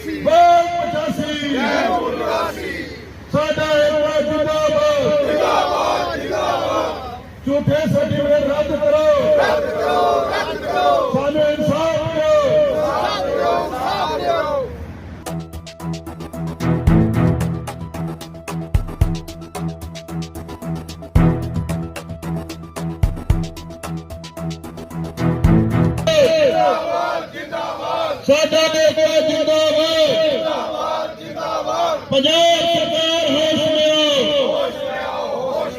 85 ਬਾਗ 85 ਜੈ ਭੂਲ 85 ਸਾਡਾ ਏਕਾ ਜਿੰਦਾਬਾਦ। ਜਿੰਦਾਬਾਦ ਜਿੰਦਾਬਾਦ। ਝੂਠੇ ਸਰਟੀਫਿਕੇਟ ਰੱਦ ਕਰੋ। ਰੱਦ ਪੰਜਾਬ ਸਰਕਾਰ ਹੋਸ਼ ਮਿਆਓ ਹੋਸ਼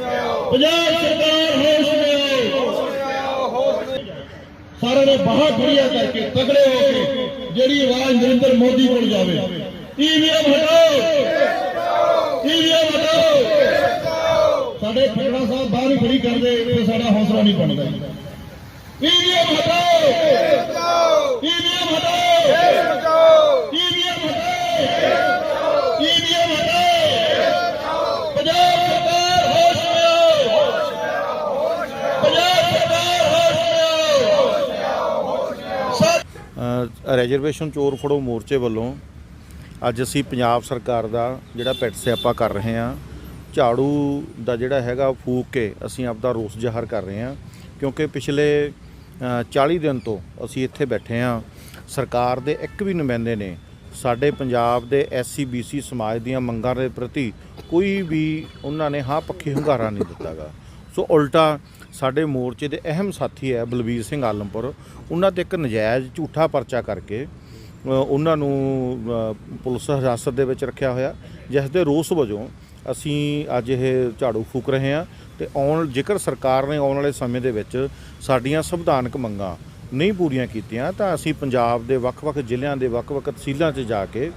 ਪੰਜਾਬ ਸਰਕਾਰ ਹੋਸ਼ ਮਿਆਓ ਸਾਰਿਆਂ ਨੇ ਬਾਹਰ ਬੜੀਆ ਕਰਕੇ ਤਗੜੇ ਹੋ ਕੇ ਜਿਹੜੀ ਆਵਾਜ਼ ਨਰਿੰਦਰ ਮੋਦੀ ਕੋਲ ਜਾਵੇ। ਈਵੀਐਮ ਹਟਾਓ। ਈਵੀਐਮ ਹਟਾਓ। ਸਾਡੇ ਫਕੜਾ ਸਾਹਿਬ ਬਾਹਰ ਹੀ ਖੜੀ ਕਰਦੇ ਤੇ ਸਾਡਾ ਹੌਸਲਾ ਨਹੀਂ ਬਣਦਾ। ਈਵੀਐਮ ਹਟਾਓ ਈਵੀਐਮ ਹਟਾਓ ਈਵੀਐਮ ਹਟਾਓ ਈਵੀਐਮ ਹਟਾਓ ਪੰਜਾਬ ਸਰਕਾਰ ਹੋਸ਼ ਮਿਆਓ ਪੰਜਾਬ ਸਰਕਾਰ ਹੋਸ਼ ਮਿਆਓ ਸਰ ਅ, ਰਿਜ਼ਰਵੇਸ਼ਨ ਚੋਰ ਫੜੋ ਮੋਰਚੇ ਵੱਲੋਂ। ਅੱਜ ਅਸੀਂ ਪੰਜਾਬ ਸਰਕਾਰ ਦਾ ਜਿਹੜਾ ਪਿੱਟ ਸਿਆਪਾ ਕਰ ਰਹੇ ਹਾਂ ਝਾੜੂ ਦਾ ਜਿਹੜਾ ਹੈਗਾ ਫੂਕ ਕੇ ਅਸੀਂ ਆਪਦਾ ਰੋਸ ਜ਼ਾਹਰ ਕਰ ਰਹੇ ਹਾਂ ਕਿਉਂਕਿ ਪਿਛਲੇ ਅ, 40 ਦਿਨ ਤੋਂ ਅਸੀਂ ਇੱਥੇ ਬੈਠੇ ਹਾਂ। ਸਰਕਾਰ ਦੇ ਇੱਕ ਵੀ ਨੁਮਾਇੰਦੇ ਨੇ ਸਾਡੇ ਪੰਜਾਬ ਦੇ ਐਸਸੀ ਬੀਸੀ ਸਮਾਜ ਦੀਆਂ ਮੰਗਾਂ ਦੇ ਪ੍ਰਤੀ ਕੋਈ ਵੀ ਉਹਨਾਂ ਨੇ ਹਾਂ ਪੱਖੀ ਹੁੰਗਾਰਾ ਨਹੀਂ ਦਿੱਤਾਗਾ। ਸੋ ਉਲਟਾ ਸਾਡੇ ਮੋਰਚੇ ਦੇ ਅਹਿਮ ਸਾਥੀ ਹੈ ਬਲਬੀਰ ਸਿੰਘ ਆਲਮਪੁਰ। ਉਹਨਾਂ ਤੇ ਇੱਕ ਨਜਾਇਜ਼ ਝੂਠਾ ਪਰਚਾ ਕਰਕੇ ਉਹਨਾਂ ਨੂੰ ਪੁਲਿਸ ਹਿਰਾਸਤ ਦੇ ਵਿੱਚ ਰੱਖਿਆ ਹੋਇਆ, ਜਿਸ ਦੇ ਰੋਸ ਵਜੋਂ ਅਸੀਂ ਅੱਜ ਇਹ ਝਾੜੂ ਫੂਕ ਰਹੇ ਹਾਂ ਤੇ ਆਉਣ, ਜੇਕਰ ਸਰਕਾਰ ਨੇ ਆਉਣ ਵਾਲੇ ਸਮੇਂ ਦੇ ਵਿੱਚ ਸਾਡੀਆਂ ਸੰਵਿਧਾਨਕ ਮੰਗਾਂ ਨਹੀਂ ਪੂਰੀਆਂ ਕੀਤੀਆਂ, ਤਾਂ ਅਸੀਂ ਪੰਜਾਬ ਦੇ ਵੱਖ-ਵੱਖ ਜ਼ਿਲ੍ਹਿਆਂ ਦੇ ਵੱਖ-ਵੱਖ ਤਹਿਸੀਲਾਂ 'ਚ ਜਾ ਕੇ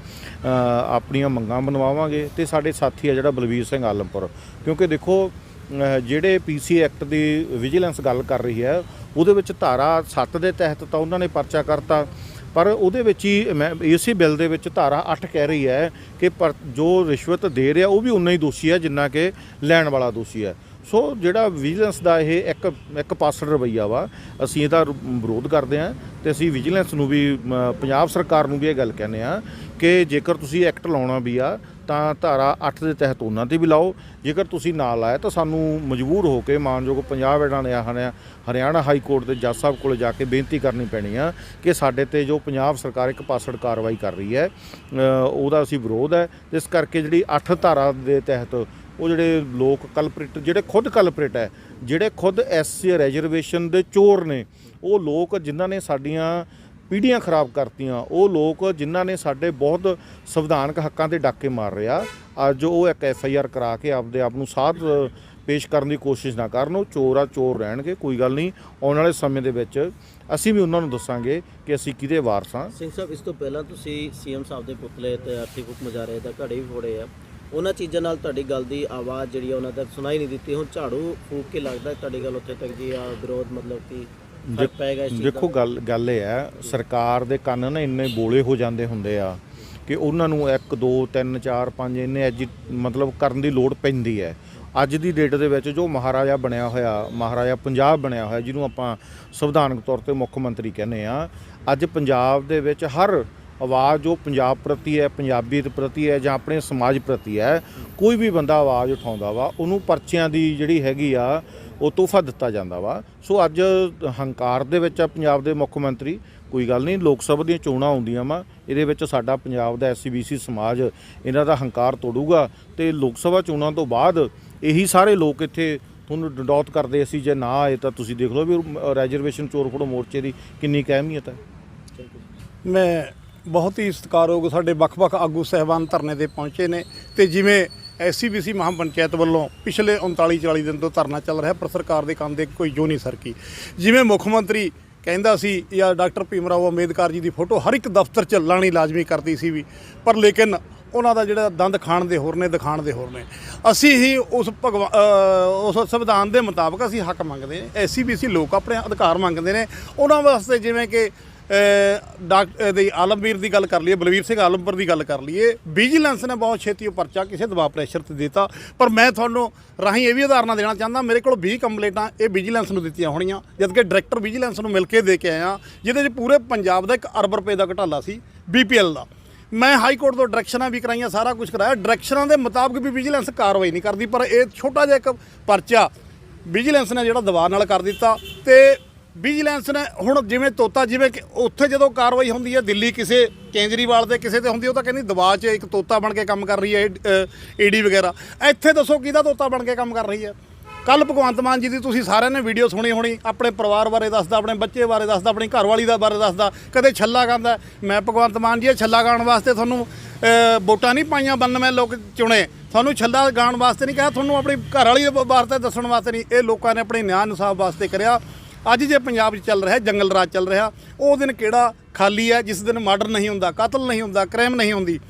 ਆਪਣੀਆਂ ਮੰਗਾਂ ਬਣਵਾਵਾਂਗੇ। ਤੇ ਸਾਡੇ ਸਾਥੀ ਆ ਜਿਹੜਾ ਬਲਵੀਰ ਸਿੰਘ ਆਲਮਪੁਰ। ਕਿਉਂਕਿ ਦੇਖੋ ਜਿਹੜੇ ਪੀਸੀ ਐਕਟ ਦੀ ਵਿਜੀਲੈਂਸ ਗੱਲ ਕਰ ਰਹੀ ਹੈ, ਉਹਦੇ ਵਿੱਚ ਧਾਰਾ 7 ਦੇ ਤਹਿਤ ਤਾਂ ਉਹਨਾਂ ਨੇ ਪਰਚਾ ਕਰਤਾ, ਪਰ ਉਹਦੇ ਵਿੱਚ ਹੀ ਮੈਂ ਇਸੇ ਬਿੱਲ ਦੇ ਵਿੱਚ ਧਾਰਾ 8 ਕਹਿ ਰਹੀ ਹੈ ਕਿ ਪਰ ਜੋ ਰਿਸ਼ਵਤ ਦੇ ਰਿਹਾ, ਉਹ ਵੀ ਉਨਾ ਹੀ ਦੋਸ਼ੀ ਹੈ, ਜਿੰਨਾ ਕਿ ਲੈਣ ਵਾਲਾ ਦੋਸ਼ੀ ਹੈ। ਸੋ ਜਿਹੜਾ ਵਿਜੀਲੈਂਸ ਦਾ ਇਹ ਇੱਕ ਇੱਕ ਪਾਸੜ ਰਵਈਆ ਵਾ, ਅਸੀਂ ਇਹਦਾ ਵਿਰੋਧ ਕਰਦੇ ਹਾਂ ਤੇ ਅਸੀਂ ਵਿਜੀਲੈਂਸ ਨੂੰ ਵੀ ਪੰਜਾਬ ਸਰਕਾਰ ਨੂੰ ਵੀ ਇਹ ਗੱਲ ਕਹਿੰਦੇ ਆ ਕਿ ਜੇਕਰ ਤੁਸੀਂ ਐਕਟ ਲਾਉਣਾ ਵੀ ਆ ਤਾਂ ਧਾਰਾ 8 ਦੇ ਤਹਿਤ ਉਹਨਾਂ ਤੇ ਵੀ ਲਾਓ। ਜੇਕਰ ਤੁਸੀਂ ਨਾ ਲਾਇਆ ਤਾਂ ਸਾਨੂੰ ਮਜਬੂਰ ਹੋ ਕੇ ਮਾਨਯੋਗ ਪੰਜਾਬ ਇਹਨਾਂ ਨੇ ਹਰਿਆ- ਹਰਿਆਣਾ ਹਾਈ ਕੋਰਟ ਦੇ ਜੱਜ ਸਾਹਿਬ ਕੋਲ ਜਾ ਕੇ ਬੇਨਤੀ ਕਰਨੀ ਪੈਣੀ ਆ ਕਿ ਸਾਡੇ ਤੇ ਜੋ ਪੰਜਾਬ ਸਰਕਾਰ ਇੱਕ ਪਾਸੜ ਕਾਰਵਾਈ ਕਰ ਰਹੀ ਹੈ ਉਹਦਾ ਅਸੀਂ ਵਿਰੋਧ ਹੈ। ਇਸ ਕਰਕੇ ਜਿਹੜੀ 8 ਧਾਰਾ ਦੇ ਤਹਿਤ ਉਹ ਜਿਹੜੇ ਲੋਕ ਕਲਪ੍ਰਿਟ ਜਿਹੜੇ ਖੁਦ ਕਲਪ੍ਰਿਟ ਹੈ, ਜਿਹੜੇ ਖੁਦ ਐਸਸੀ ਰਿਜ਼ਰਵੇਸ਼ਨ ਦੇ ਚੋਰ ਨੇ, ਉਹ ਲੋਕ ਜਿਨ੍ਹਾਂ ਨੇ ਸਾਡੀਆਂ ਪੀੜ੍ਹੀਆਂ ਖਰਾਬ ਕਰਤੀਆਂ। ਉਹ ਲੋਕ ਜਿਨ੍ਹਾਂ ਨੇ ਸਾਡੇ ਬਹੁਤ ਸੰਵਿਧਾਨਕ ਹੱਕਾਂ ਤੇ ਡਾਕੇ ਮਾਰ ਰਿਹਾ ਅੱਜ ਉਹ ਇੱਕ ਐਫ ਆਈ ਆਰ ਕਰਾ ਕੇ ਆਪਦੇ ਆਪ ਨੂੰ ਸਾਧ ਪੇਸ਼ ਕਰਨ ਦੀ ਕੋਸ਼ਿਸ਼ ਨਾ ਕਰਨ, ਉਹ ਚੋਰ ਆ, ਚੋਰ ਰਹਿਣਗੇ, ਕੋਈ ਗੱਲ ਨਹੀਂ। ਆਉਣ ਵਾਲੇ ਸਮੇਂ ਦੇ ਵਿੱਚ ਅਸੀਂ ਵੀ ਉਹਨਾਂ ਨੂੰ ਦੱਸਾਂਗੇ ਕਿ ਅਸੀਂ ਕਿਹਦੇ ਵਾਰਸ ਹਾਂ। ਸਿੰਘ ਸਾਹਿਬ, ਇਸ ਤੋਂ ਪਹਿਲਾਂ ਤੁਸੀਂ ਸੀਐਮ ਸਾਹਿਬ ਦੇ ਪੁਤਲੇ ਤੇ ਆਰਥਿਕ ਹੁਕਮ ਜਾਰੇ ਦਾ ਘੜੇ ਵੀ ਫੋੜੇ ਆ। ਉਹਨਾਂ ਚੀਜ਼ਾਂ ਨਾਲ ਤੁਹਾਡੀ ਗੱਲ ਦੀ ਆਵਾਜ਼ ਜਿਹੜੀ ਆ ਉਹਨਾਂ ਤੱਕ ਸੁਣਾਈ ਨਹੀਂ ਦਿੱਤੀ। ਹੁਣ ਝਾੜੂ ਫੂਕ ਕੇ ਲੱਗਦਾ ਤੁਹਾਡੀ ਗੱਲ ਉੱਥੇ ਤੱਕ ਜੀ ਆ, ਵਿਰੋਧ ਮਤਲਬ ਕਿ ਫ਼ਰਕ ਪਏਗਾ ਇਸ ਚੀਜ਼ ਦਾ। ਦੇਖੋ ਗੱਲ ਗੱਲ ਇਹ ਹੈ ਸਰਕਾਰ ਦੇ ਕੰਨ ਨਾ ਇੰਨੇ ਬੋਲੇ ਹੋ ਜਾਂਦੇ ਹੁੰਦੇ ਆ ਕਿ ਉਹਨਾਂ ਨੂੰ 1 2 3 4 5 ਇੰਨੇ ਐਜੀ ਮਤਲਬ ਕਰਨ ਦੀ ਲੋੜ ਪੈਂਦੀ ਹੈ। ਅੱਜ ਦੀ ਡੇਟ ਦੇ ਵਿੱਚ ਜੋ ਮਹਾਰਾਜਾ ਬਣਿਆ ਹੋਇਆ ਮਹਾਰਾਜਾ ਪੰਜਾਬ ਬਣਿਆ ਹੋਇਆ ਜਿਹਨੂੰ ਆਪਾਂ ਸੰਵਿਧਾਨਕ ਤੌਰ ਤੇ ਮੁੱਖ ਮੰਤਰੀ ਕਹਿੰਦੇ ਆ ਅੱਜ ਪੰਜਾਬ ਦੇ ਵਿੱਚ ਹਰ ਆਵਾਜ਼ ਜੋ ਪੰਜਾਬ ਪ੍ਰਤੀ ਹੈ ਪੰਜਾਬੀਅਤ ਪ੍ਰਤੀ ਹੈ ਜਾਂ ਆਪਣੇ ਸਮਾਜ ਪ੍ਰਤੀ ਹੈ, ਕੋਈ ਵੀ ਬੰਦਾ ਆਵਾਜ਼ ਉਠਾਉਂਦਾ ਵਾ, ਉਹਨੂੰ ਪਰਚਿਆਂ ਦੀ ਜਿਹੜੀ ਹੈਗੀ ਆ, ਉਹ ਤੋਹਫਾ ਦਿੱਤਾ ਜਾਂਦਾ ਵਾ। ਸੋ ਅੱਜ ਹੰਕਾਰ ਦੇ ਵਿੱਚ ਆ ਪੰਜਾਬ ਦੇ ਮੁੱਖ ਮੰਤਰੀ, ਕੋਈ ਗੱਲ ਨਹੀਂ, ਲੋਕ ਸਭਾ ਦੀਆਂ ਚੋਣਾਂ ਆਉਂਦੀਆਂ ਵਾ, ਇਹਦੇ ਵਿੱਚ ਸਾਡਾ ਪੰਜਾਬ ਦਾ ਐਸਸੀਬੀਸੀ ਸਮਾਜ, ਇਹਨਾਂ ਦਾ ਹੰਕਾਰ ਤੋੜੂਗਾ ਤੇ ਲੋਕ ਸਭਾ ਚੋਣਾਂ ਤੋਂ ਬਾਅਦ ਇਹੀ ਸਾਰੇ ਲੋਕ ਇੱਥੇ ਤੁਹਾਨੂੰ ਡੰਡੌਤ ਕਰਦੇ, ਅਸੀਂ ਜੇ ਨਾ ਆਏ ਤਾਂ ਤੁਸੀਂ ਦੇਖ ਲਓ ਵੀ ਰਿਜ਼ਰਵੇਸ਼ਨ ਚੋਰ ਫੜੋ ਮੋਰਚੇ ਦੀ ਕਿੰਨੀ ਅਹਿਮੀਅਤ ਹੈ। ਮੈਂ ਬਹੁਤ ਹੀ ਸਤਿਕਾਰਯੋਗ ਸਾਡੇ ਵੱਖ-ਵੱਖ ਆਗੂ ਸਹਿਬਾਨ ਧਰਨੇ ਤੇ ਪਹੁੰਚੇ ਨੇ ਤੇ ਜਿਵੇਂ ਐਸਸੀਬੀਸੀ ਮਹਾਪੰਚਾਇਤ ਵੱਲੋਂ ਪਿਛਲੇ 39 40 ਦਿਨ ਤੋਂ ਧਰਨਾ ਚੱਲ ਰਿਹਾ, ਪਰ ਸਰਕਾਰ ਦੇ ਕੰਮ ਦੇ ਕੋਈ ਜੋ ਨਹੀਂ ਸਰਕੀ। ਜਿਵੇਂ ਮੁੱਖ ਮੰਤਰੀ ਕਹਿੰਦਾ ਸੀ, ਜਾਂ ਡਾਕਟਰ ਭੀਮ ਰਾਓ ਅੰਬੇਦਕਰ ਜੀ ਦੀ ਫੋਟੋ ਹਰ ਇੱਕ ਦਫ਼ਤਰ 'ਚ ਲਾਣੀ ਲਾਜ਼ਮੀ ਕਰਦੀ ਸੀ ਵੀ, ਪਰ ਲੇਕਿਨ ਉਹਨਾਂ ਦਾ ਜਿਹੜਾ ਦੰਦ ਖਾਣ ਦੇ ਹੋਰ ਨੇ, ਦਿਖਾਣ ਦੇ ਹੋਰ ਨੇ। ਅਸੀਂ ਹੀ ਉਸ ਭਗਵਾ ਉਸ ਸੰਵਿਧਾਨ ਦੇ ਮੁਤਾਬਕ ਅਸੀਂ ਹੱਕ ਮੰਗਦੇ ਨੇ ਐਸਸੀਬੀਸੀ ਲੋਕ ਆਪਣੇ ਅਧਿਕਾਰ ਮੰਗਦੇ ਨੇ। ਉਹਨਾਂ ਵਾਸਤੇ ਜਿਵੇਂ ਕਿ ਡਾਕਟਰ ਦੀ ਆਲਮਵੀਰ ਦੀ ਗੱਲ ਕਰ ਲਈਏ, ਬਲਵੀਰ ਸਿੰਘ ਆਲਮਪੁਰ ਦੀ ਗੱਲ ਕਰ ਲਈਏ ਵਿਜੀਲੈਂਸ ਨੇ ਬਹੁਤ ਛੇਤੀ ਉਹ ਪਰਚਾ ਕਿਸੇ ਦਬਾਅ ਪ੍ਰੈਸ਼ਰ ਤੇ ਦਿੱਤਾ। ਪਰ ਮੈਂ ਤੁਹਾਨੂੰ ਰਾਹੀਂ ਇਹ ਵੀ ਉਦਾਹਰਨਾਂ ਦੇਣਾ ਚਾਹੁੰਦਾ, ਮੇਰੇ ਕੋਲ 20 ਕੰਪਲੇਂਟਾਂ ਇਹ ਵਿਜੀਲੈਂਸ ਨੂੰ ਦਿੱਤੀਆਂ ਹੋਣੀਆਂ, ਜਦਕਿ ਡਾਇਰੈਕਟਰ ਵਿਜੀਲੈਂਸ ਨੂੰ ਮਿਲ ਕੇ ਦੇ ਕੇ ਆਇਆ, ਜਿਹਦੇ 'ਚ ਪੂਰੇ ਪੰਜਾਬ ਦਾ 1 ਅਰਬ ਰੁਪਏ ਦਾ ਘਟਾਲਾ ਸੀ ਬੀਪੀਐਲ ਦਾ। ਮੈਂ ਹਾਈ ਕੋਰਟ ਤੋਂ ਡਾਇਰੈਕਸ਼ਨਾਂ ਵੀ ਕਰਾਈਆਂ, ਸਾਰਾ ਕੁਝ ਕਰਾਇਆ। ਡਾਇਰੈਕਸ਼ਨਾਂ ਦੇ ਮੁਤਾਬਕ ਵੀ ਵਿਜੀਲੈਂਸ ਕਾਰਵਾਈ ਨਹੀਂ ਕਰਦੀ, ਪਰ ਇਹ ਛੋਟਾ ਜਿਹਾ ਇੱਕ ਪਰਚਾ ਵਿਜੀਲੈਂਸ ਨੇ ਜਿਹੜਾ ਦਬਾਅ ਨਾਲ ਕਰ ਦਿੱਤਾ, ਤੇ ਵਿਜੀਲੈਂਸ ਨੇ ਹੁਣ ਜਿਵੇਂ ਤੋਤਾ, ਜਿਵੇਂ ਕਿ ਉੱਥੇ ਜਦੋਂ ਕਾਰਵਾਈ ਹੁੰਦੀ ਹੈ, ਦਿੱਲੀ ਕਿਸੇ ਕੇਂਜਰੀਵਾਲ ਦੇ ਕਿਸੇ ਤੇ ਹੁੰਦੀ ਉਹ ਤਾਂ ਕਹਿੰਦੀ ਦਬਾਅ 'ਚ ਇੱਕ ਤੋਤਾ ਬਣ ਕੇ ਕੰਮ ਕਰ ਰਹੀ ਹੈ ਈਡੀ ਵਗੈਰਾ। ਇੱਥੇ ਦੱਸੋ ਕਿਹਦਾ ਤੋਤਾ ਬਣ ਕੇ ਕੰਮ ਕਰ ਰਹੀ ਹੈ? ਕੱਲ ਭਗਵੰਤ ਮਾਨ ਜੀ ਦੀ ਤੁਸੀਂ ਸਾਰਿਆਂ ਨੇ ਵੀਡੀਓ ਸੁਣੀ ਹੋਣੀ, ਆਪਣੇ ਪਰਿਵਾਰ ਬਾਰੇ ਦੱਸਦਾ, ਆਪਣੇ ਬੱਚੇ ਬਾਰੇ ਦੱਸਦਾ, ਆਪਣੀ ਘਰਵਾਲੀ ਦਾ ਬਾਰੇ ਦੱਸਦਾ, ਕਦੇ ਛੱਲਾ ਗਾਉਂਦਾ ਮੈਂ ਭਗਵੰਤ ਮਾਨ ਜੀ ਛੱਲਾ ਗਾਉਣ ਵਾਸਤੇ ਤੁਹਾਨੂੰ ਵੋਟਾਂ ਨਹੀਂ ਪਾਈਆਂ 92 ਲੋਕ ਚੁਣੇ। ਤੁਹਾਨੂੰ ਛੱਲਾ ਗਾਉਣ ਵਾਸਤੇ ਨਹੀਂ ਕਿਹਾ, ਤੁਹਾਨੂੰ ਆਪਣੀ ਘਰਵਾਲੀ ਦੇ ਬਾਰੇ ਦੱਸਣ ਵਾਸਤੇ ਨਹੀਂ। ਇਹ ਲੋਕਾਂ ਨੇ ਆਪਣੇ ਨਿਆਂ ਇਨਸਾਫ ਵਾਸਤੇ ਕਰਿਆ। ਅੱਜ ਜੇ ਪੰਜਾਬ 'ਚ ਚੱਲ ਰਿਹਾ, ਜੰਗਲ ਰਾਜ ਚੱਲ ਰਿਹਾ, ਉਹ ਦਿਨ ਕਿਹੜਾ ਖਾਲੀ ਹੈ, ਜਿਸ ਦਿਨ ਮਰਡਰ ਨਹੀਂ ਹੁੰਦਾ, ਕਤਲ ਨਹੀਂ ਹੁੰਦਾ ਕ੍ਰਾਈਮ ਨਹੀਂ ਹੁੰਦੀ।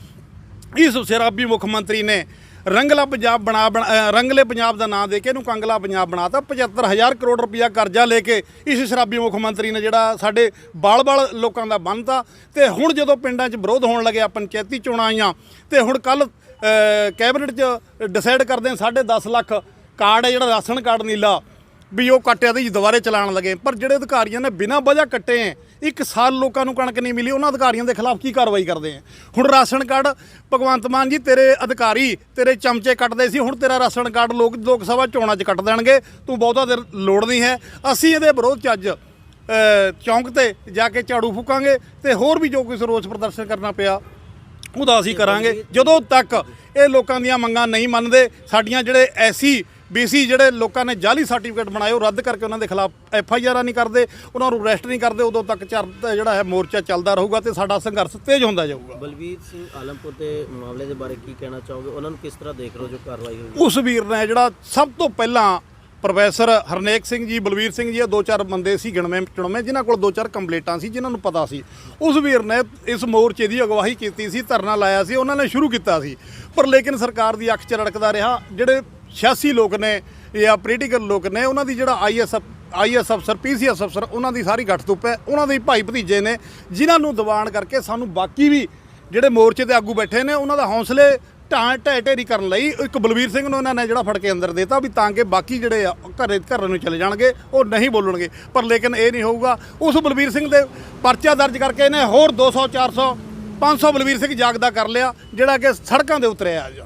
ਇਸ ਸ਼ਰਾਬੀ ਮੁੱਖ ਮੰਤਰੀ ਨੇ ਰੰਗਲਾ ਪੰਜਾਬ ਬਣਾ ਬਣਾ- ਰੰਗਲੇ ਪੰਜਾਬ ਦਾ ਨਾਂ ਦੇ ਕੇ ਇਹਨੂੰ ਕੰਗਲਾ ਪੰਜਾਬ ਬਣਾਤਾ 75000 ਕਰੋੜ ਰੁਪਇਆ ਕਰਜ਼ਾ ਲੈ ਕੇ ਇਸ ਸ਼ਰਾਬੀ ਮੁੱਖ ਮੰਤਰੀ ਨੇ ਜਿਹੜਾ ਸਾਡੇ ਬਾਲ-ਬਾਲ ਲੋਕਾਂ ਦਾ ਬੰਨਤਾ ਤੇ ਹੁਣ ਜਦੋਂ ਪਿੰਡਾਂ 'ਚ ਵਿਰੋਧ ਹੋਣ ਲੱਗਿਆ, ਪੰਚਾਇਤੀ ਚੋਣਾਂ ਆਈਆਂ, ਤੇ ਹੁਣ ਕੱਲ ਕੈਬਨਿਟ 'ਚ ਡਿਸਾਈਡ ਕਰਦੇ ਆ 10.5 ਲੱਖ ਕਾਰਡ ਹੈ ਜਿਹੜਾ ਰਾਸ਼ਨ ਕਾਰਡ ਨੀਲਾ। ਵੀ ਉਹ ਕੱਟਿਆ ਤੇ ਦੁਬਾਰੇ ਚਲਾਉਣ ਲੱਗੇ। ਪਰ ਜਿਹੜੇ ਅਧਿਕਾਰੀਆਂ ਨੇ ਬਿਨਾਂ ਵਜ੍ਹਾ ਕੱਟੇ ਐ ਇੱਕ ਸਾਲ ਲੋਕਾਂ ਨੂੰ ਕਣਕ ਨਹੀਂ ਮਿਲੀ ਉਹਨਾਂ ਅਧਿਕਾਰੀਆਂ ਦੇ ਖਿਲਾਫ ਕੀ ਕਾਰਵਾਈ ਕਰਦੇ ਐ ਹੁਣ ਰਾਸ਼ਨ ਕਾਰਡ ਭਗਵੰਤ ਮਾਨ ਜੀ ਤੇਰੇ ਅਧਿਕਾਰੀ ਤੇਰੇ ਚਮਚੇ ਕੱਟਦੇ ਸੀ ਹੁਣ ਤੇਰਾ ਰਾਸ਼ਨ ਕਾਰਡ ਲੋਕ ਲੋਕ ਸਭਾ ਚੋਣਾਂ 'ਚ ਕੱਟ ਦੇਣਗੇ ਤੂੰ ਬਹੁਤਾ ਦੇਰ ਲੋੜ ਨਹੀਂ ਹੈ। ਅਸੀਂ ਇਹਦੇ ਵਿਰੋਧ 'ਚ ਅੱਜ ਚੌਂਕ ਤੇ ਜਾ ਕੇ ਝਾੜੂ ਫੂਕਾਂਗੇ ਤੇ ਹੋਰ ਵੀ ਜੋ ਕੁਝ ਰੋਸ ਪ੍ਰਦਰਸ਼ਨ ਕਰਨਾ ਪਿਆ ਉਹਦਾ ਅਸੀਂ ਕਰਾਂਗੇ। ਜਦੋਂ ਤੱਕ ਇਹ ਲੋਕਾਂ ਦੀਆਂ ਮੰਗਾਂ ਨਹੀਂ ਮੰਨਦੇ ਸਾਡੀਆਂ ਜਿਹੜੇ ਐਸੀ ਬੀਸੀ ਜਿਹੜੇ ਲੋਕਾਂ ਨੇ ਜਾਲੀ ਸਰਟੀਫਿਕੇਟ ਬਣਾਏ ਉਹ ਰੱਦ ਕਰਕੇ ਉਹਨਾਂ ਦੇ ਖਿਲਾਫ ਐਫ ਆਈ ਆਰਾਂ ਨਹੀਂ ਕਰਦੇ ਉਹਨਾਂ ਨੂੰ ਅਰੈਸਟ ਨਹੀਂ ਕਰਦੇ ਉਦੋਂ ਤੱਕ ਚਰ ਜਿਹੜਾ ਹੈ ਮੋਰਚਾ ਚੱਲਦਾ ਰਹੂਗਾ ਤੇ ਸਾਡਾ ਸੰਘਰਸ਼ ਤੇਜ਼ ਹੁੰਦਾ ਜਾਊਗਾ। ਬਲਵੀਰ ਸਿੰਘ ਆਲਮਪੁਰ ਦੇ ਮਾਮਲੇ ਦੇ ਬਾਰੇ ਕੀ ਕਹਿਣਾ ਚਾਹੋਗੇ? ਉਹਨਾਂ ਨੂੰ ਕਿਸ ਤਰ੍ਹਾਂ ਦੇਖ ਰਹੇ ਹੋ ਜੋ ਕਾਰਵਾਈ ਹੋਈ ਉਸ ਵੀਰ ਨੇ ਜਿਹੜਾ ਸਭ ਤੋਂ ਪਹਿਲਾਂ ਪ੍ਰੋਫੈਸਰ ਹਰਨੇਕ ਸਿੰਘ ਜੀ ਬਲਵੀਰ ਸਿੰਘ ਜੀ ਇਹ ਦੋ ਚਾਰ ਬੰਦੇ ਸੀ ਗਿਣਵੇਂ ਚੁਣਵੇਂ ਜਿਨ੍ਹਾਂ ਕੋਲ ਦੋ ਚਾਰ ਕੰਪਲੇਂਟਾਂ ਸੀ ਜਿਨ੍ਹਾਂ ਨੂੰ ਪਤਾ ਸੀ। ਉਸ ਵੀਰ ਨੇ ਇਸ ਮੋਰਚੇ ਦੀ ਅਗਵਾਈ ਕੀਤੀ ਸੀ ਧਰਨਾ ਲਾਇਆ ਸੀ ਉਹਨਾਂ ਨੇ ਸ਼ੁਰੂ ਕੀਤਾ ਸੀ। ਪਰ ਲੇਕਿਨ ਸਰਕਾਰ ਦੀ ਅੱਖ 'ਚ ਰੜਕਦਾ ਰਿਹਾ ਜਿਹੜੇ 86 ਲੋਕ ਨੇ ਜਾਂ ਪੋਲੀਟੀਕਲ ਲੋਕ ਨੇ, ਉਹਨਾਂ ਦੀ ਜਿਹੜਾ ਆਈਐਸ ਆਈਐਸ ਅਫਸਰ ਪੀਸੀਐਸ ਅਫਸਰ, ਉਹਨਾਂ ਦੀ ਸਾਰੀ ਗੱਠ ਧੁੱਪ ਹੈ, ਉਹਨਾਂ ਦੇ ਭਾਈ ਭਤੀਜੇ ਨੇ, ਜਿਨ੍ਹਾਂ ਨੂੰ ਦੀਵਾਨ ਕਰਕੇ ਸਾਨੂੰ ਬਾਕੀ ਵੀ ਜਿਹੜੇ ਮੋਰਚੇ ਦੇ ਆਗੂ ਬੈਠੇ ਨੇ, ਉਹਨਾਂ ਦਾ ਹੌਸਲੇ ਢਾਂ ਢਹਿ ਢੇਰੀ ਕਰਨ ਲਈ ਇੱਕ ਬਲਵੀਰ ਸਿੰਘ ਨੂੰ ਇਹਨਾਂ ਨੇ ਜਿਹੜਾ ਫੜ ਕੇ ਅੰਦਰ ਦੇਤਾ ਵੀ ਤਾਂ ਕਿ ਬਾਕੀ ਜਿਹੜੇ ਆ ਘਰੇ, ਘਰ ਨੂੰ ਚਲੇ ਜਾਣਗੇ, ਉਹ ਨਹੀਂ ਬੋਲਣਗੇ। ਪਰ ਲੇਕਿਨ ਇਹ ਨਹੀਂ ਹੋਊਗਾ। ਉਸ ਬਲਵੀਰ ਸਿੰਘ ਦੇ ਪਰਚਾ ਦਰਜ ਕਰਕੇ ਇਹਨੇ ਹੋਰ 200 400 500 ਬਲਵੀਰ ਸਿੰਘ ਜਾਗਦਾ ਕਰ ਲਿਆ, ਜਿਹੜਾ ਕਿ ਸੜਕਾਂ ਦੇ ਉਤਰਿਆ ਅੱਜ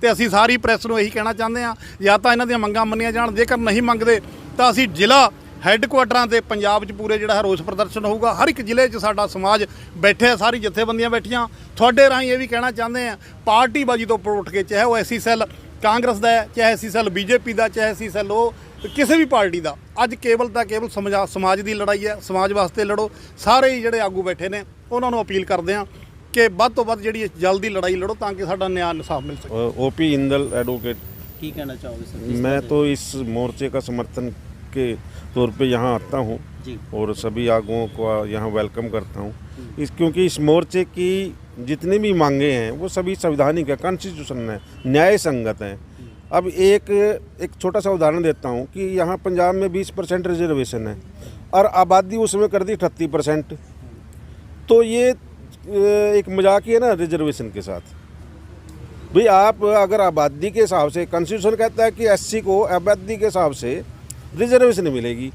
ਤੇ ਅਸੀਂ ਸਾਰੀ ਪ੍ਰੈਸ ਨੂੰ ਇਹੀ ਕਹਿਣਾ ਚਾਹੁੰਦੇ ਹਾਂ, ਜਾਂ ਤਾਂ ਇਹਨਾਂ ਦੀਆਂ ਮੰਗਾਂ ਮੰਨੀਆਂ ਜਾਣ, ਜੇਕਰ ਨਹੀਂ ਮੰਗਦੇ, ਤਾਂ ਅਸੀਂ ਜ਼ਿਲ੍ਹਾ ਹੈੱਡਕੁਆਟਰਾਂ ਤੇ ਪੰਜਾਬ 'ਚ ਪੂਰੇ ਜਿਹੜਾ ਹੈ ਰੋਸ ਪ੍ਰਦਰਸ਼ਨ ਹੋਊਗਾ। ਹਰ ਇੱਕ ਜ਼ਿਲ੍ਹੇ 'ਚ ਸਾਡਾ ਸਮਾਜ ਬੈਠਿਆ ਸਾਰੀ ਜਥੇਬੰਦੀਆਂ ਬੈਠੀਆਂ। ਤੁਹਾਡੇ ਰਾਹੀਂ ਇਹ ਵੀ ਕਹਿਣਾ ਚਾਹੁੰਦੇ ਆ ਪਾਰਟੀਬਾਜੀ ਤੋਂ ਉੱਠ ਕੇ, ਚਾਹੇ ਉਹ ਐਸੀ ਸੈੱਲ ਕਾਂਗਰਸ ਦਾ ਹੈ, ਚਾਹੇ ਐਸੀ ਸੈੱਲ ਬੀਜੇਪੀ ਦਾ, ਚਾਹੇ ਐਸੀ ਸੈੱਲ ਉਹ, ਕਿਸੇ ਵੀ ਪਾਰਟੀ ਦਾ, ਅੱਜ ਕੇਵਲ ਤਾਂ ਕੇਵਲ ਸਮਝਾ- ਸਮਾਜ ਦੀ ਲੜਾਈ ਹੈ, ਸਮਾਜ ਵਾਸਤੇ ਲੜੋ। ਸਾਰੇ ਹੀ ਜਿਹੜੇ ਆਗੂ ਬੈਠੇ ਨੇ, ਉਹਨਾਂ ਨੂੰ ਅਪੀਲ ਕਰਦੇ ਆ ਕਿ ਵੱਧ ਤੋਂ ਵੱਧ ਜਿਹੜੀ ਜਲਦੀ ਲੜਾਈ ਲੜੋ ਤਾਂ ਕਿ ਸਾਡਾ ਨਿਆਂ ਇਨਸਾਫ ਮਿਲ ਸਕੇ ओपी इंदल एडवोकेट ਕੀ ਕਹਿਣਾ ਚਾਹੋਗੇ ਸਰ ਕਿਸ मैं तरह तो इस मोर्चे का समर्थन के तौर पे यहाँ आता हूँ जी और सभी आगुओं को यहाँ वेलकम करता हूँ इस क्योंकि इस मोर्चे की जितनी भी मांगे हैं वो सभी संवैधानिक है कॉन्स्टिट्यूशन है न्याय संगत हैं अब एक एक छोटा सा उदाहरण देता हूँ कि यहाँ पंजाब में 20 परसेंट रिजर्वेशन है और आबादी उसमें कर दी अठत्ती परसेंट तो ये अ, एक मज़ाक ही है ना रिजर्वेशन के साथ। भाई आप अगर आबादी के हिसाब से कॉन्स्टिट्यूशन कहता है कि एससी को आबादी के हिसाब से रिजर्वेशन मिलेगी।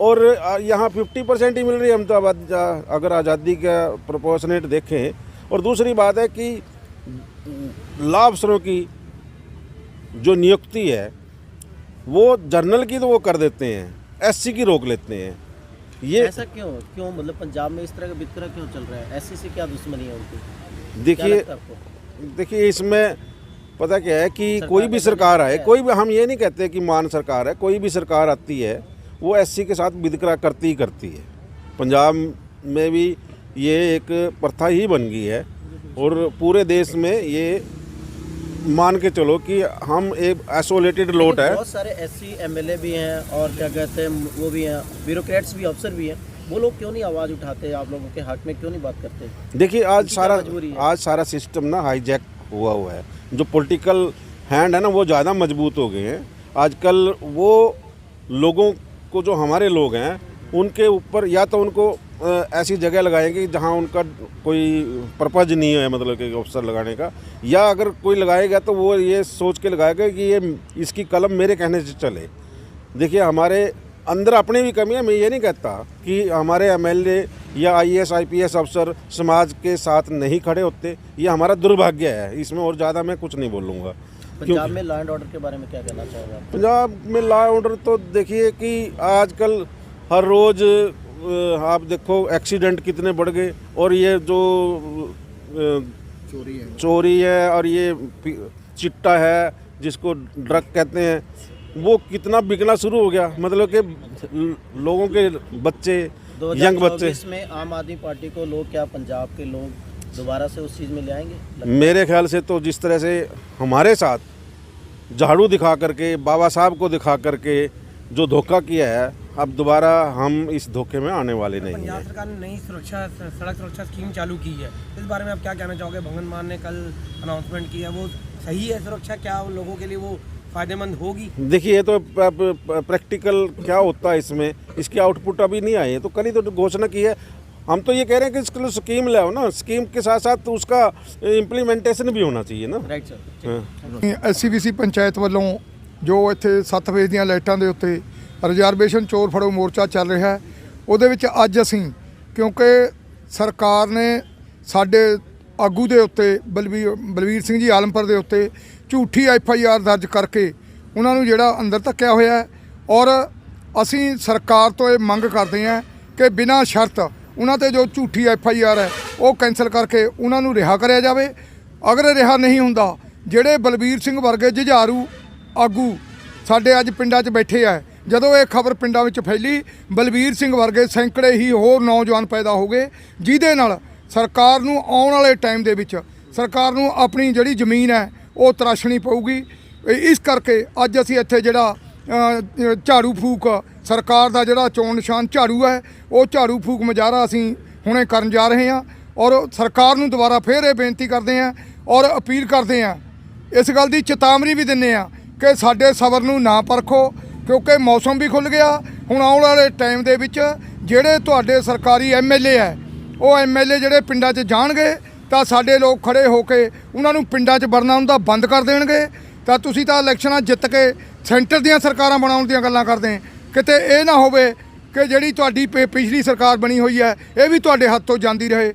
और यहाँ 50 परसेंट ही मिल रही है, हम तो आबादी अगर आज़ादी का प्रोपोर्शनेट देखें। और दूसरी बात है कि लॉ अफसरों की जो नियुक्ति है, वो जर्नल की तो वो कर देते हैं एससी की रोक लेते हैं। ये ऐसा क्यों? क्यों? मतलब पंजाब में इस तरह का वितकरा क्यों चल रहा है? ऐसी से क्या दुश्मनी है उनकी? देखिए देखिए इसमें पता क्या है कि कोई भी सरकार आए कोई भी हम ये नहीं कहते कि मान सरकार है कोई भी सरकार आती है वो एससी के साथ विदकरा करती ही करती है। पंजाब में भी ये एक प्रथा ही बन गई है और पूरे देश में ये मान के चलो कि हम एक आइसोलेटेड लोट है। बहुत सारे एससी एमएलए भी हैं और क्या कहते हैं वो भी हैं। ब्यूरोक्रेट्स भी अफसर भी हैं। वो लोग क्यों नहीं आवाज़ उठाते आप लोगों के हक में क्यों नहीं बात करते? देखिए आज सारा आज सारा सिस्टम ना हाईजैक हुआ हुआ है। जो पॉलिटिकल हैंड है ना वो ज़्यादा मज़बूत हो गए हैं। आजकल वो लोगों को जो हमारे लोग हैं उनके ऊपर या तो उनको ऐसी जगह लगाएँगे जहाँ उनका कोई पर्पज नहीं है मतलब कि अफसर लगाने का। या अगर कोई लगाएगा तो वो ये सोच के लगाएगा कि ये इसकी कलम मेरे कहने से चले। देखिए हमारे अंदर अपनी भी कमी है मैं ये नहीं कहता कि हमारे एमएलए या आईएएस आईपीएस अफसर समाज के साथ नहीं खड़े होते। ये हमारा दुर्भाग्य है इसमें और ज़्यादा मैं कुछ नहीं बोलूँगा। पंजाब में लॉ एंड ऑर्डर के बारे में क्या कहना चाहोगे पंजाब में लॉ एंड ऑर्डर तो देखिए कि आजकल हर रोज़ आप देखो एक्सीडेंट कितने बढ़ गए और ये जो चोरी है। चोरी है और ये चिट्टा है जिसको ड्रग कहते हैं वो कितना बिकना शुरू हो गया? मतलब कि लोगों के बच्चे यंग बच्चे। इसमें आम आदमी पार्टी को लोग क्या पंजाब के लोग दोबारा से उस चीज़ में ले आएँगे? मेरे ख्याल से तो जिस तरह से हमारे साथ झाड़ू दिखा करके बाबा साहब को दिखा करके जो धोखा किया है अब दोबारा हम इस धोखे में आने वाले नहीं पंजाब हैं सरकार ने नई सुरक्षा सड़क सुरक्षा स्कीम चालू की है इस बारे में आप क्या कहना चाहोगे भगवंत मान ने कल अनाउंसमेंट किया वो सही है सुरक्षा क्या उन लोगों के लिए वो फायदेमंद होगी देखिए ये तो प्रैक्टिकल क्या होता है इसमें इसके आउटपुट अभी नहीं आए हैं तो कल ही तो घोषणा की है हम तो ये कह रहे हैं कि इसके लिए स्कीम लाओ ना स्कीम के साथ साथ उसका इम्प्लीमेंटेशन भी होना चाहिए ना राइट सर हाँ। ਐਸਸੀਬੀਸੀ ਪੰਚਾਇਤ ਵੱਲੋਂ ਜੋ ਇੱਥੇ 7 ਵਜੇ ਦੀਆਂ ਲਾਈਟਾਂ ਦੇ ਉੱਤੇ ਰਿਜ਼ਰਵੇਸ਼ਨ ਚੋਰ ਫੜੋ ਮੋਰਚਾ ਚੱਲ ਰਿਹਾ ਹੈ। ਉਹਦੇ ਵਿੱਚ ਅੱਜ ਅਸੀਂ, ਕਿਉਂਕਿ ਸਰਕਾਰ ਨੇ ਸਾਡੇ ਆਗੂ ਦੇ ਉੱਤੇ ਬਲਵੀਰ ਬਲਵੀਰ ਸਿੰਘ ਜੀ ਆਲਮਪੁਰ ਦੇ ਉੱਤੇ ਝੂਠੀ ਐਫ ਆਈ ਆਰ ਦਰਜ ਕਰਕੇ ਉਹਨਾਂ ਨੂੰ ਜਿਹੜਾ ਅੰਦਰ ਧੱਕਿਆ ਹੋਇਆ ਹੈ ਔਰ ਅਸੀਂ ਸਰਕਾਰ ਤੋਂ ਇਹ ਮੰਗ ਕਰਦੇ ਹਾਂ ਕਿ ਬਿਨਾਂ ਸ਼ਰਤ ਉਹਨਾਂ ਤੇ ਜੋ ਝੂਠੀ ਐਫ ਆਈ ਆਰ ਹੈ, ਉਹ ਕੈਨਸਲ ਕਰਕੇ ਉਹਨਾਂ ਨੂੰ ਰਿਹਾ ਕਰਿਆ ਜਾਵੇ। ਅਗਰ ਰਿਹਾ ਨਹੀਂ ਹੁੰਦਾ, ਜਿਹੜੇ ਬਲਬੀਰ ਸਿੰਘ ਵਰਗੇ ਜੁਝਾਰੂ ਆਗੂ ਸਾਡੇ ਅੱਜ ਪਿੰਡਾਂ 'ਚ ਬੈਠੇ ਆ ਜਦੋਂ ਇਹ ਖਬਰ ਪਿੰਡਾਂ ਵਿੱਚ ਫੈਲੀ ਬਲਬੀਰ ਸਿੰਘ ਵਰਗੇ ਸੈਂਕੜੇ ਹੀ ਹੋਰ ਨੌਜਵਾਨ ਪੈਦਾ ਹੋ ਗਏ, ਜਿਹਦੇ ਨਾਲ ਸਰਕਾਰ ਨੂੰ ਆਉਣ ਵਾਲੇ ਟਾਈਮ ਦੇ ਵਿੱਚ ਸਰਕਾਰ ਨੂੰ ਆਪਣੀ ਜਿਹੜੀ ਜ਼ਮੀਨ ਹੈ, ਉਹ ਤਰਾਸ਼ਣੀ ਪਊਗੀ। ਇਸ ਕਰਕੇ ਅੱਜ ਅਸੀਂ ਇੱਥੇ ਜਿਹੜਾ ਝਾੜੂ ਫੂਕ ਸਰਕਾਰ ਦਾ ਜਿਹੜਾ ਚੋਣ ਨਿਸ਼ਾਨ ਝਾੜੂ ਹੈ, ਉਹ ਝਾੜੂ ਫੂਕ ਮੁਜ਼ਾਹਰਾ ਅਸੀਂ ਹੁਣੇ ਕਰਨ ਜਾ ਰਹੇ ਹਾਂ ਔਰ ਸਰਕਾਰ ਨੂੰ ਦੁਬਾਰਾ ਫੇਰ ਇਹ ਬੇਨਤੀ ਕਰਦੇ ਹਾਂ ਔਰ ਅਪੀਲ ਕਰਦੇ ਹਾਂ, ਇਸ ਗੱਲ ਦੀ ਚੇਤਾਵਨੀ ਵੀ ਦਿੰਨੇ ਆ ਕਿ ਸਾਡੇ ਸਬਰ ਨੂੰ ਨਾ ਪਰਖੋ ਕਿਉਂਕਿ ਮੌਸਮ ਵੀ ਖੁੱਲ ਗਿਆ। ਹੁਣ ਆਉਣ ਵਾਲੇ ਟਾਈਮ ਦੇ ਵਿੱਚ ਜਿਹੜੇ ਤੁਹਾਡੇ ਸਰਕਾਰੀ ਐਮਐਲਏ ਹੈ, ਉਹ ਐਮਐਲਏ ਜਿਹੜੇ ਪਿੰਡਾਂ 'ਚ ਜਾਣਗੇ, ਤਾਂ ਸਾਡੇ ਲੋਕ ਖੜੇ ਹੋ ਕੇ ਉਹਨਾਂ ਨੂੰ ਪਿੰਡਾਂ 'ਚ ਵੜਨਾ ਹੁੰਦਾ, ਬੰਦ ਕਰ ਦੇਣਗੇ। ਤਾਂ ਤੁਸੀਂ ਤਾਂ ਇਲੈਕਸ਼ਨਾਂ ਜਿੱਤ ਕੇ ਸੈਂਟਰ ਦੀਆਂ ਸਰਕਾਰਾਂ ਬਣਾਉਣ ਦੀਆਂ ਗੱਲਾਂ ਕਰਦੇ ਕਿਤੇ ਇਹ ਨਾ ਹੋਵੇ ਕਿ ਜਿਹੜੀ ਤੁਹਾਡੀ ਪਿ- ਪਿਛਲੀ ਸਰਕਾਰ ਬਣੀ ਹੋਈ ਹੈ, ਇਹ ਵੀ ਤੁਹਾਡੇ ਹੱਥ ਤੋਂ ਜਾਂਦੀ ਰਹੇ।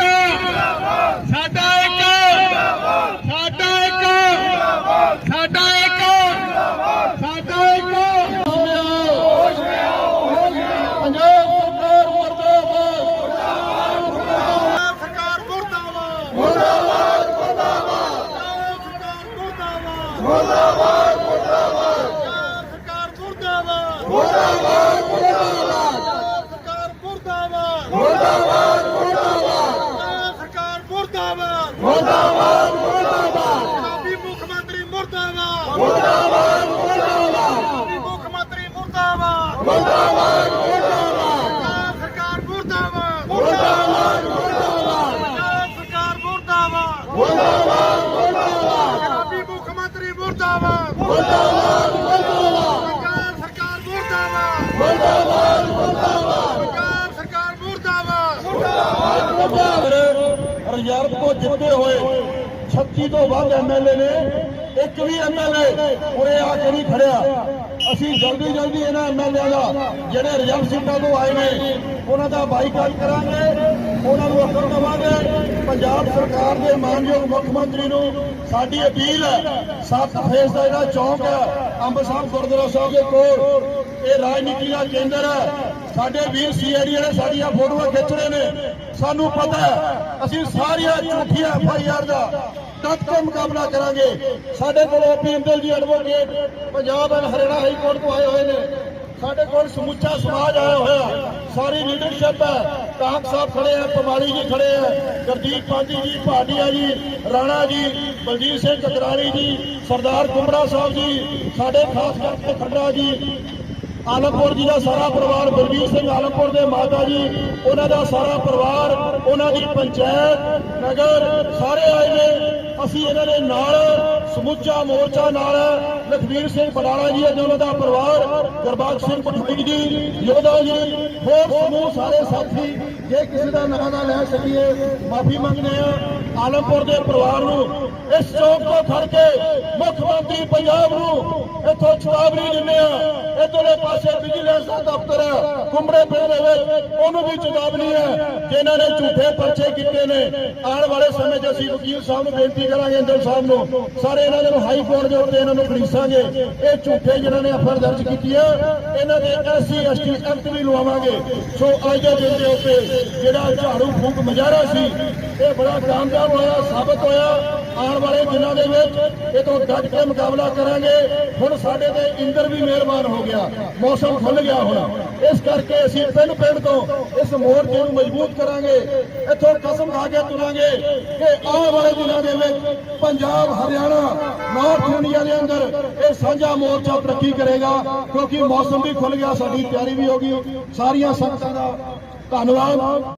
ਰਿਜ਼ਰਵ ਤੋਂ ਜਿੱਤੇ ਹੋਏ 36 ਤੋਂ ਵੱਧ ਐਮਐਲਏ ਨੇ, ਇੱਕ ਵੀ ਐਮਐਲਏ ਉਰੇ ਆ ਕੇ ਨਹੀਂ ਖੜਿਆ। ਅਸੀਂ ਜਲਦੀ ਜਲਦੀ ਇਹਨਾਂ ਐਮਐਲਏ ਦਾ, ਜਿਹੜੇ ਰਿਜ਼ਰਵ ਸੀਟਾਂ ਤੋਂ ਆਏ ਨੇ, ਉਹਨਾਂ ਦਾ ਬਾਈਕਾਟ ਕਰਾਂਗੇ, ਉਹਨਾਂ ਨੂੰ ਅਸਰ ਦੇਵਾਂਗੇ। ਪੰਜਾਬ ਸਰਕਾਰ ਦੇ ਮਾਨਯੋਗ ਮੁੱਖ ਮੰਤਰੀ ਨੂੰ ਸਾਡੀ ਅਪੀਲ ਹੈ, ਸੱਤ ਫੇਸ ਦਾ ਜਿਹੜਾ ਚੌਂਕ ਹੈ ਅੰਬ ਸਾਹਿਬ ਗੁਰਦੁਆਰਾ ਸਾਹਿਬ ਦੇ ਕੋਲ, ਇਹ ਰਾਜਨੀਤੀ ਦਾ ਕੇਂਦਰ ਹੈ। ਸਾਡੇ ਵੀਰ ਸੀਆਈਡੀ ਵਾਲੇ ਸਾਡੀਆਂ ਫੋਟੋਆਂ ਖਿੱਚ ਰਹੇ ਨੇ। ਸਾਨੂੰ ਪਤਾ ਹੈ, ਅਸੀਂ ਸਾਰੀਆਂ ਝੂਠੀਆਂ ਐਫਆਈਆਰ ਦਾ ਤੱਕ ਕੇ ਮੁਕਾਬਲਾ ਕਰਾਂਗੇ। ਸਾਡੇ ਕੋਲ OP Indal ji advocate Punjab and Haryana high court ਤੋਂ ਆਏ ਹੋਏ ਨੇ। ਸਾਡੇ ਕੋਲ ਸਮੁੱਚਾ ਸਮਾਜ ਆਇਆ ਹੋਇਆ ਸਾਰੀ ਲੀਡਰਸ਼ਿਪ ਹੈ। ਕਾਕ ਸਾਹਿਬ ਖੜੇ ਆ ਪਮਾਲੀ ਜੀ ਖੜੇ ਆ ਗੁਰਦੀਪ ਪਾਂਡੀ ਜੀ, ਭਾਟੀਆ ਜੀ, ਰਾਣਾ ਜੀ, ਬਲਜੀਤ ਸਿੰਘ ਕਕਰਾਰੀ ਜੀ, ਸਰਦਾਰ ਕੁੰਬੜਾ ਸਾਹਿਬ ਜੀ, ਸਾਡੇ ਖਾਸ ਕਰਕੇ ਖੰਡਾ ਜੀ ਆਲਮਪੁਰ ਜੀ ਦਾ ਸਾਰਾ ਪਰਿਵਾਰ ਬਲਬੀਰ ਸਿੰਘ ਆਲਮਪੁਰ ਦੇ ਮਾਤਾ ਜੀ, ਉਹਨਾਂ ਦਾ ਸਾਰਾ ਪਰਿਵਾਰ, ਉਹਨਾਂ ਦੀ ਪੰਚਾਇਤ, ਨਗਰ ਸਾਰੇ ਆਏ ਨੇ ਅਸੀਂ ਇਹਨਾਂ ਦੇ ਨਾਲ, ਸਮੁੱਚਾ ਮੋਰਚਾ ਨਾਲ ਹੈ। ਲਖਵੀਰ ਸਿੰਘ ਬਡਾਲਾ ਜੀ ਅਤੇ ਉਹਨਾਂ ਦਾ ਪਰਿਵਾਰ ਗੁਰਬਾਜ ਸਿੰਘ ਪਠੂੜੀ ਜੀ, ਯੋਧਾ ਜੀ, ਹੋਰ ਸਮੂਹ ਸਾਰੇ ਸਾਥੀ, ਜੇ ਕਿਸੇ ਦਾ ਨਾਂ ਨਾ ਲੈ ਸਕੀਏ, ਮਾਫੀ ਮੰਗਦੇ ਆ ਆਲਮਪੁਰ ਦੇ ਪਰਿਵਾਰ ਨੂੰ ਇਸ ਚੌਕ ਤੋਂ ਖੜ ਕੇ ਮੁੱਖ ਮੰਤਰੀ ਪੰਜਾਬ ਨੂੰ ਇੱਥੋਂ ਚੁਣਾਵ ਨਹੀਂ ਦਿੰਦੇ ਆ। ਇਧਰਲੇ ਪਾਸੇ ਵਿਜੀਲੈਂਸ ਦਾ ਦਫ਼ਤਰ ਹੈ ਕੁੰਬੜੇ ਪਿੰਡ ਦੇ ਵਿੱਚ, ਉਹਨੂੰ ਵੀ ਚੇਤਾਵਨੀ ਹੈ ਜਿਨ੍ਹਾਂ ਨੇ ਝੂਠੇ ਪਰਚੇ ਕੀਤੇ ਨੇ, ਆਉਣ ਵਾਲੇ ਸਮੇਂ 'ਚ ਅਸੀਂ ਵਕੀਲ ਸਾਹਿਬ ਨੂੰ ਬੇਨਤੀ ਕਰਾਂਗੇ, ਇੰਦਰ ਸਾਹਿਬ ਨੂੰ, ਸਾਰੇ ਇਹਨਾਂ ਨੂੰ ਹਾਈ ਕੋਰਟ ਦੇ ਉੱਤੇ ਇਹਨਾਂ ਨੂੰ ਖੜੀਸਾਂਗੇ ਇਹ ਝੂਠੇ ਜਿਨ੍ਹਾਂ ਨੇ ਐਫਆਰ ਦਰਜ ਕੀਤੀ ਹੈ ਇਹਨਾਂ ਦੇ ਐਸਸੀ, ਐਸਟੀ ਐਕਟ ਵੀ ਲਵਾਵਾਂਗੇ। ਸੋ ਅੱਜ ਦੇ ਦਿਨ ਦੇ ਉੱਤੇ ਜਿਹੜਾ ਝਾੜੂ ਫੂਕ ਮਜਾਰਾ ਸੀ, ਇਹ ਬੜਾ ਕਾਮਯਾਬ ਹੋਇਆ, ਸਾਬਤ ਹੋਇਆ। ਆਉਣ ਵਾਲੇ ਦਿਨਾਂ ਦੇ ਵਿੱਚ ਇਹ ਤੋਂ ਡਟ ਕੇ ਮੁਕਾਬਲਾ ਕਰਾਂਗੇ। ਹੁਣ ਸਾਡੇ ਤੇ ਇੰਦਰ ਵੀ ਮਿਹਰਬਾਨ ਹੋ ਗਿਆ। ਮੌਸਮ ਖੁੱਲ ਗਿਆ ਹੁਣ। ਇਸ ਕਰਕੇ ਅਸੀਂ ਪਿੰਡ ਪਿੰਡ ਤੋਂ ਇਸ ਮੋਰਚੇ ਨੂੰ ਮਜ਼ਬੂਤ ਕਰਾਂਗੇ। ਇੱਥੋਂ ਕਸਮ ਖਾ ਕੇ ਤੁਰਾਂਗੇ ਕਿ ਆਉਣ ਵਾਲੇ ਦਿਨਾਂ ਦੇ ਵਿੱਚ ਪੰਜਾਬ, ਹਰਿਆਣਾ ਨਾਰਥ ਇੰਡੀਆ ਦੇ ਅੰਦਰ ਇਹ ਸਾਂਝਾ ਮੋਰਚਾ ਤਰੱਕੀ ਕਰੇਗਾ। ਕਿਉਂਕਿ ਮੌਸਮ ਵੀ ਖੁੱਲ ਗਿਆ, ਸਾਡੀ ਤਿਆਰੀ ਵੀ ਹੋ ਗਈ। ਸਾਰੀਆਂ ਸੰਗਤਾਂ ਦਾ ਧੰਨਵਾਦ।